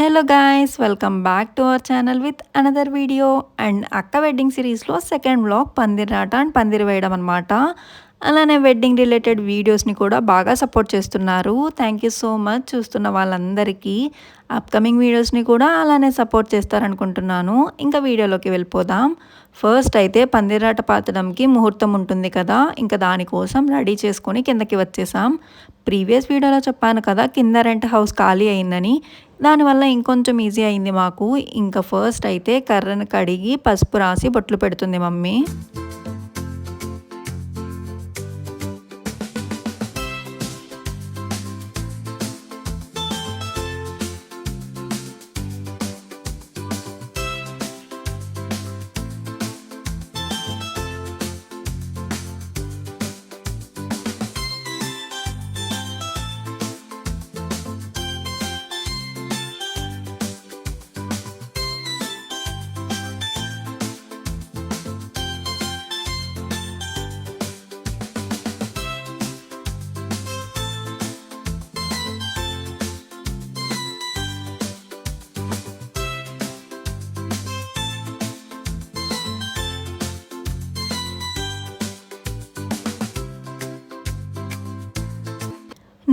Hello guys welcome back to our channel with another video and అక్క wedding సిరీస్లో second vlog పందిరాట and పందిరి వేయడం అనమాట అలానే వెడ్డింగ్ రిలేటెడ్ వీడియోస్ని కూడా బాగా సపోర్ట్ చేస్తున్నారు. థ్యాంక్ యూ సో మచ్ చూస్తున్న వాళ్ళందరికీ అప్కమింగ్ వీడియోస్ని కూడా అలానే సపోర్ట్ చేస్తారనుకుంటున్నాను. ఇంకా వీడియోలోకి వెళ్ళిపోదాం. ఫస్ట్ అయితే పందిరాట పాతడంకి ముహూర్తం ఉంటుంది కదా ఇంకా దానికోసం రెడీ చేసుకొని కిందకి వచ్చేసాం. ప్రీవియస్ వీడియోలో చెప్పాను కదా కింద రెంట్ హౌస్ ఖాళీ అయిందని. దానివల్ల ఇంకొంచెం ఈజీ అయింది మాకు. ఇంకా ఫస్ట్ అయితే కర్రను కడిగి పసుపు రాసి బొట్లు పెడుతుంది మమ్మీ.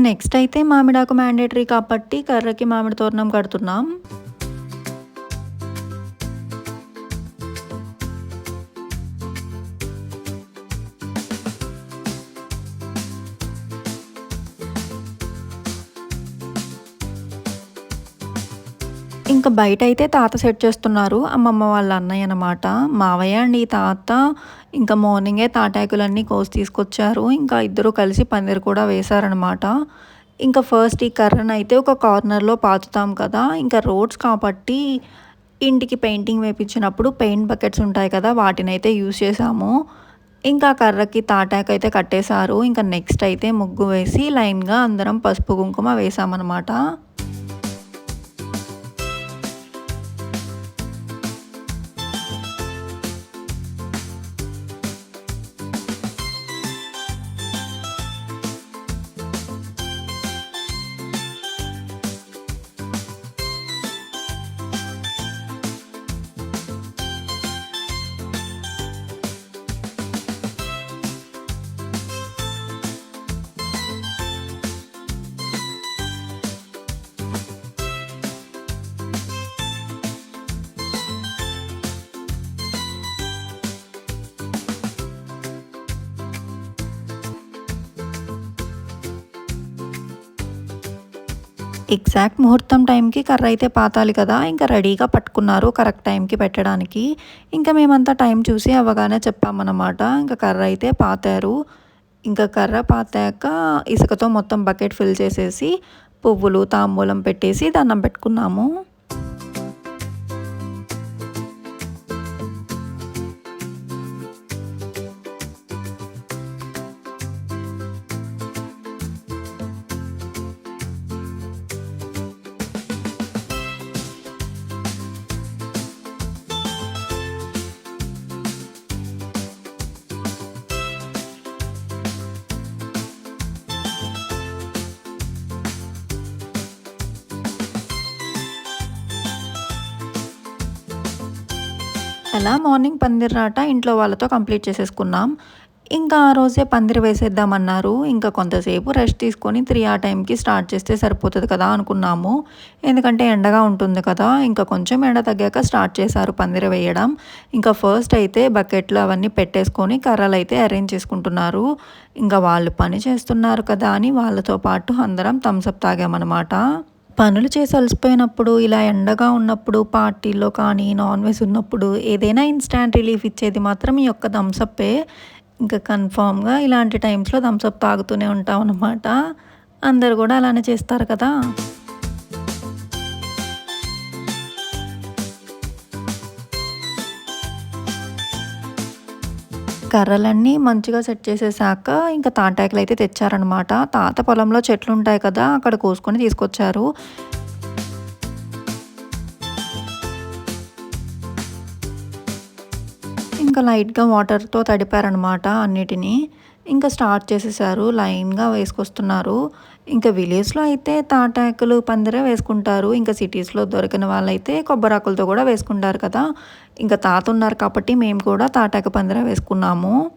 నెక్స్ట్ అయితే మామిడాకు మ్యాండేటరీ కాబట్టి కర్రకి మామిడి తోరణం కడుతున్నాం. ఇంకా బయట అయితే తాత సెట్ చేస్తున్నారు. అమ్మమ్మ వాళ్ళ అన్నయ్య అనమాట మావయ్య అండి తాత. ఇంకా మార్నింగే తాటాకులన్నీ కోసి తీసుకొచ్చారు. ఇంకా ఇద్దరు కలిసి పందిరి కూడా వేశారనమాట ఇంకా ఫస్ట్ ఈ కర్రను అయితే ఒక కార్నర్లో పాతుతాం కదా. ఇంకా రోడ్స్ కాబట్టి ఇంటికి పెయింటింగ్ వేపించినప్పుడు పెయింట్ బకెట్స్ ఉంటాయి కదా వాటిని అయితే యూజ్ చేసాము ఇంకా కర్రకి తాటాకు అయితే కట్టేశారు. ఇంకా నెక్స్ట్ అయితే ముగ్గు వేసి లైన్గా అందరం పసుపు కుంకుమ వేసామన్నమాట ఎగ్జాక్ట్ ముహూర్తం టైంకి కర్ర అయితే పాతాలి కదా ఇంకా రెడీగా పట్టుకున్నారు కరెక్ట్ టైంకి పెట్టడానికి. ఇంకా మేమంతా టైం చూసి అవ్వగానే చెప్పామన్నమాట. ఇంకా కర్ర అయితే పాతారు. ఇంకా కర్ర పాతాక ఇసుకతో మొత్తం బకెట్ ఫిల్ చేసేసి పువ్వులు తాంబూలం పెట్టేసి దండం పెట్టుకున్నాము. అలా మార్నింగ్ పందిరాట ఇంట్లో వాళ్ళతో కంప్లీట్ చేసేసుకున్నాం. ఇంకా ఆ రోజే పందిరి వేసేద్దామన్నారు. ఇంకా కొంతసేపు రెస్ట్ తీసుకొని త్రీ ఆ టైంకి స్టార్ట్ చేస్తే సరిపోతుంది కదా అనుకున్నాము. ఎందుకంటే ఎండగా ఉంటుంది కదా ఇంకా కొంచెం ఎండ తగ్గాక స్టార్ట్ చేశారు పందిరి వేయడం. ఇంకా ఫస్ట్ అయితే బకెట్లు అవన్నీ పెట్టేసుకొని కర్రలు అయితే అరేంజ్ చేసుకుంటున్నారు. ఇంకా వాళ్ళు పని చేస్తున్నారు కదా అని వాళ్ళతో పాటు అందరం థమ్స్అప్ తాగామన్నమాట. పనులు చేసి అలసిపోయినప్పుడు ఇలా ఎండగా ఉన్నప్పుడు పార్టీల్లో కానీ నాన్ వెజ్ ఉన్నప్పుడు ఏదైనా ఇన్స్టాంట్ రిలీఫ్ ఇచ్చేది మాత్రం ఈ యొక్క థమ్సప్పే ఇంకా కన్ఫామ్గా ఇలాంటి టైమ్స్లో థమ్సప్ తాగుతూనే ఉంటాం అనమాట అందరు కూడా అలానే చేస్తారు కదా. కర్రలన్నీ మంచిగా సెట్ చేసేసాక ఇంకా తాటాకులు అయితే తెచ్చారనమాట తాత పొలంలో చెట్లు ఉంటాయి కదా అక్కడ కోసుకొని తీసుకొచ్చారు. ఇంకా లైట్గా వాటర్తో తడిపారనమాట అన్నిటినీ. ఇంకా స్టార్ట్ చేసేసారు లైన్గా వేసుకొస్తున్నారు. ఇంకా విలేజ్లో అయితే తాటాకులు పందిరే వేసుకుంటారు. ఇంకా సిటీస్లో దొరికిన వాళ్ళైతే కొబ్బరాకులతో కూడా వేసుకుంటారు కదా. ఇంకా తాత ఉన్నారు కాబట్టి మేము కూడా తాటాకు పందిరే వేసుకున్నాము.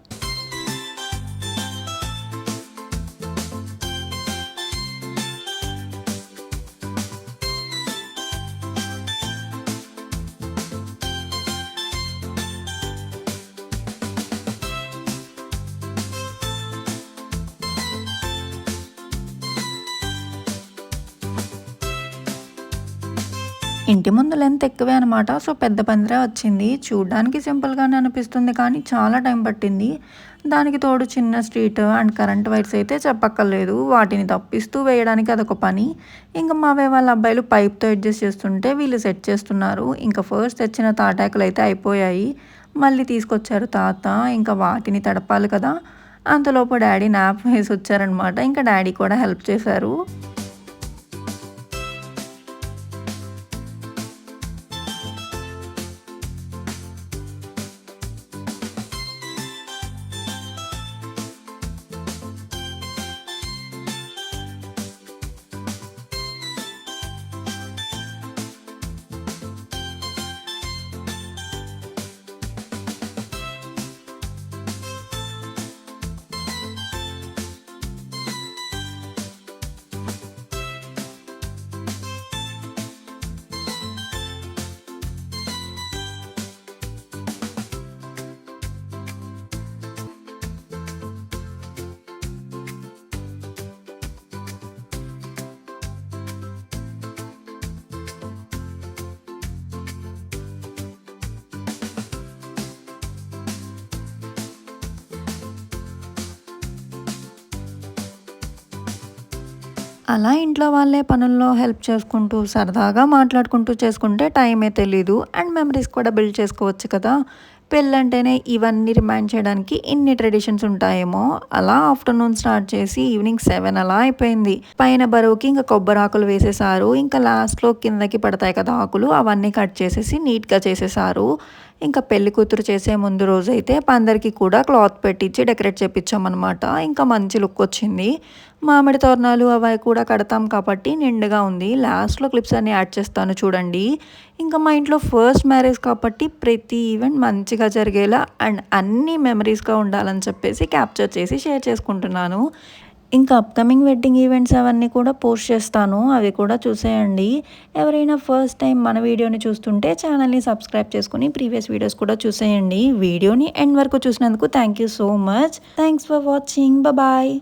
ఇంటి ముందు లెంత్ ఎక్కువే అనమాట సో పెద్ద పందిరే వచ్చింది. చూడ్డానికి సింపుల్గానే అనిపిస్తుంది కానీ చాలా టైం పట్టింది. దానికి తోడు చిన్న స్ట్రీట్ అండ్ కరెంట్ వైర్స్ అయితే చెప్పక్కర్లేదు. వాటిని తప్పిస్తూ వేయడానికి అదొక పని. ఇంకా మావే వాళ్ళ అబ్బాయిలు పైప్తో అడ్జస్ట్ చేస్తుంటే వీళ్ళు సెట్ చేస్తున్నారు. ఇంకా ఫస్ట్ తెచ్చిన తాటాకులు అయితే అయిపోయాయి. మళ్ళీ తీసుకొచ్చారు తాత. ఇంకా వాటిని తడపాలి కదా. అంతలోపు డాడీ నాప్ వేసి వచ్చారనమాట ఇంకా డాడీ కూడా హెల్ప్ చేశారు. అలా ఇంట్లో వాళ్ళే పనుల్లో హెల్ప్ చేసుకుంటూ సరదాగా మాట్లాడుకుంటూ చేసుకుంటే టైమే తెలీదు. అండ్ మెమరీస్ కూడా బిల్డ్ చేసుకోవచ్చు కదా. పెళ్ళంటేనే ఇవన్నీ రిమైండ్ చేయడానికి ఇన్ని ట్రెడిషన్స్ ఉంటాయేమో. అలా ఆఫ్టర్నూన్ స్టార్ట్ చేసి ఈవినింగ్ సెవెన్ అలా అయిపోయింది. పైన బరువుకి ఇంకా కొబ్బరి ఆకులు వేసేసారు. ఇంకా లాస్ట్లో కిందకి పడతాయి కదా ఆకులు అవన్నీ కట్ చేసేసి నీట్గా చేసేసారు. ఇంకా పెళ్ళి కూతురు చేసే ముందు రోజైతే పందరికి కూడా క్లాత్ పెట్టించి డెకరేట్ చేపించామన్నమాట ఇంకా మంచి లుక్ వచ్చింది. మామిడి తోరణాలు అవి కూడా కడతాం కాబట్టి నిండుగా ఉంది. లాస్ట్లో క్లిప్స్ అన్నీ యాడ్ చేస్తాను చూడండి. ఇంకా మా ఇంట్లో ఫస్ట్ మ్యారేజ్ కాబట్టి ప్రతి ఈవెంట్ మంచిగా జరిగేలా అండ్ అన్ని మెమరీస్గా ఉండాలని చెప్పేసి క్యాప్చర్ చేసి షేర్ చేసుకుంటున్నాను. ఇంకా అప్కమింగ్ వెడ్డింగ్ ఈవెంట్స్ అవన్నీ కూడా పోస్ట్ చేస్తాను. అవి కూడా చూసేయండి. ఎవరైనా ఫస్ట్ టైం మన వీడియోని చూస్తుంటే ఛానల్ని సబ్స్క్రైబ్ చేసుకుని ప్రీవియస్ వీడియోస్ కూడా చూసేయండి. వీడియోని ఎండ్ వరకు చూసినందుకు thank you so much thanks for watching bye